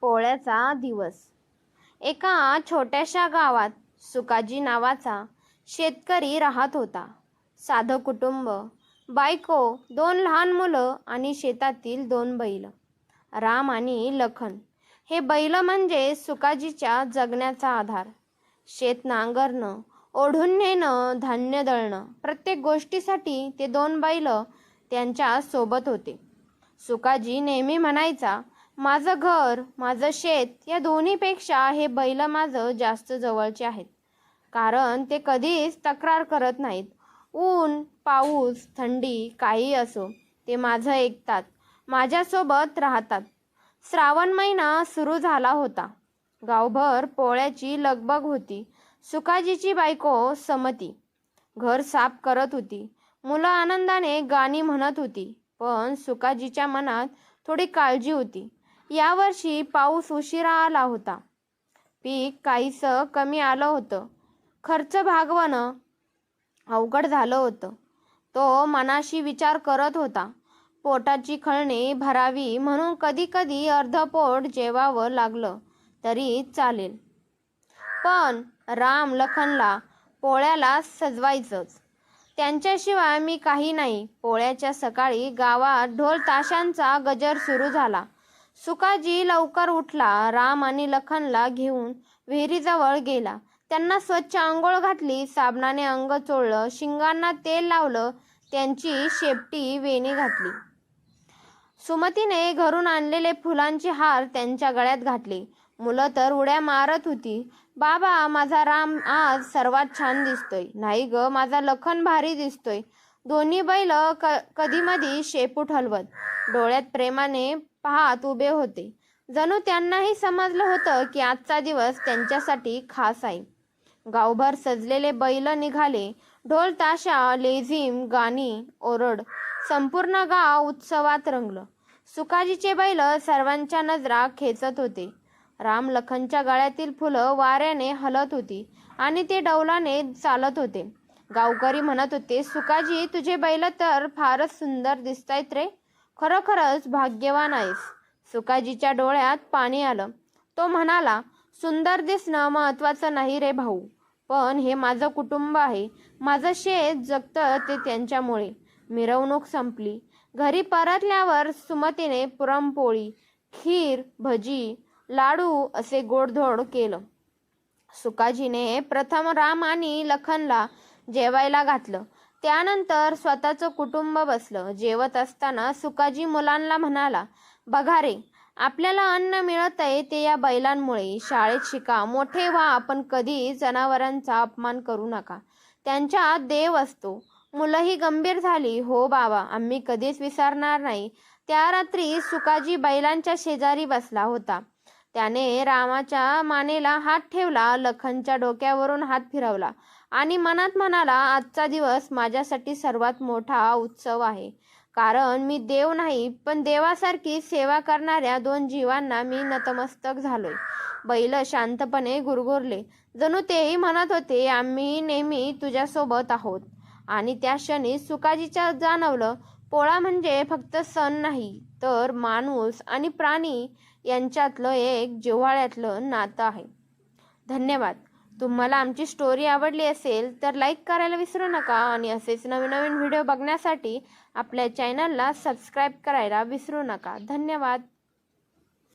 पोळ्याचा दिवस. एका छोट्याशा गावात सुकाजी नावाचा शेतकरी राहत होता. साधं कुटुंब बायको दोन लहान मुलं आणि शेतातील दोन बैल. राम आणि लखन. हे बैल म्हणजे सुकाजीच्या जगण्याचा आधार. शेत नांगरणं ओढून नेणं धान्य दळणं प्रत्येक गोष्टीसाठी ते दोन बैल त्यांच्यासोबत होते. सुकाजी नेहमी म्हणायचा माझं घर माझं शेत या दोन्हीपेक्षा हे बैल माझं जास्त जवळचे आहेत. कारण ते कधीच तक्रार करत नाहीत. ऊन पाऊस थंडी काही असो ते माझं ऐकतात. माझ्यासोबत राहतात. श्रावण महिना सुरू झाला होता. गावभर पोळ्याची लगबग होती. सुकाजीची बायको समती. घर साफ करत होती. मुलं आनंदाने गाणी म्हणत होती. पण सुकाजीच्या मनात थोडी काळजी होती. यावर्षी पाऊस उशिरा आला होता. पीक काहीसं कमी आलं होतं. खर्च भागवणं अवघड झालं होतं. तो मनाशी विचार करत होता. पोटाची खळणी भरावी म्हणून कधी कधी अर्धपोट जेवावं लागलं तरी चालेल. पण राम लखनला पोळ्याला सजवायचंच. त्यांच्याशिवाय मी काही नाही. पोळ्याच्या सकाळी गावात ढोल ताशांचा गजर सुरू झाला. सुकाजी लवकर उठला राम आणि लखनला घेऊन विहिरीजवळ गेला. त्यांना स्वच्छ आंघोळ घातली साबणाने अंग चोळलं शिंगांना तेल लावलं त्यांची शेपटी वेणी घातली. सुमतीने घरून आणलेले फुलांचे हार त्यांच्या गळ्यात घातले. मुलं तर उड्या मारत होती. बाबा माझा राम आज सर्वात छान दिसतोय. नाही ग माझा लखन भारी दिसतोय. दोन्ही बैल क कधीमधी शेपूट हलवत. डोळ्यात प्रेमाने पाहत उभे होते. जणू त्यांनाही समजलं होतं की आजचा दिवस त्यांच्यासाठी खास आहे. गावभर सजलेले बैल निघाले. ढोल ताशा लेझिम गाणी ओरड संपूर्ण गाव उत्सवात रंगलं. सुकाजीचे बैल सर्वांच्या नजरा खेचत होते. राम लखनच्या गळ्यातील फुलं वाऱ्याने हलत होती आणि ते डौलाने चालत होते. गावकरी म्हणत होते सुकाजी तुझे बैल तर फारच सुंदर दिसतायत रे. खरोखरच भाग्यवान आहेस. सुकाजीच्या डोळ्यात पाणी आलं. तो म्हणाला सुंदर दिसणं महत्वाचं नाही रे भाऊ. पण हे माझं कुटुंब आहे. माझं शेत जगतं ते त्यांच्यामुळे. मिरवणूक संपली. घरी परतल्यावर सुमतीने पुरणपोळी खीर भजी लाडू असे गोडधोड केलं. सुकाजीने प्रथम राम आणि लखनला जेवायला घातलं. त्यानंतर स्वतःचं कुटुंब बसलं. जेवत असताना सुकाजी मुलांना म्हणाला बघा रे आपल्याला अन्न मिळत आहे ते या बैलांमुळे. शाळेत शिका. मोठे व्हा. आपण कधी जनावरांचा अपमान करू नका. त्यांच्यात देव असतो. मुलंही गंभीर झाली. हो बाबा आम्ही कधीच विसरणार नाही. त्या रात्री सुकाजी बैलांच्या शेजारी बसला होता. त्याने रामाच्या मानेला हात ठेवला लखनच्या डोक्यावरून हात फिरवला. आणि मनात म्हणाला आजचा दिवस माझ्यासाठी सर्वात मोठा उत्सव आहे. कारण मी देव नाही पण देवासारखी सेवा करणाऱ्या दोन जीवांना मी नतमस्तक झालोय. बैल शांतपणे गुरगुरले. जणू तेही म्हणत होते आम्ही नेहमी तुझ्यासोबत आहोत. आणि त्या क्षणी सुकाजीच्या जाणवलं पोळा म्हणजे फक्त सण नाही तर माणूस आणि प्राणी यांच्यातलं एक जिव्हाळ्यातलं नातं आहे. धन्यवाद. तुम्हाला आमची स्टोरी आवडली असेल तर लाईक करायला विसरू नका आणि असेच नवीन नवीन व्हिडिओ बघण्यासाठी आपल्या चॅनलला सबस्क्राईब करायला विसरू नका. धन्यवाद.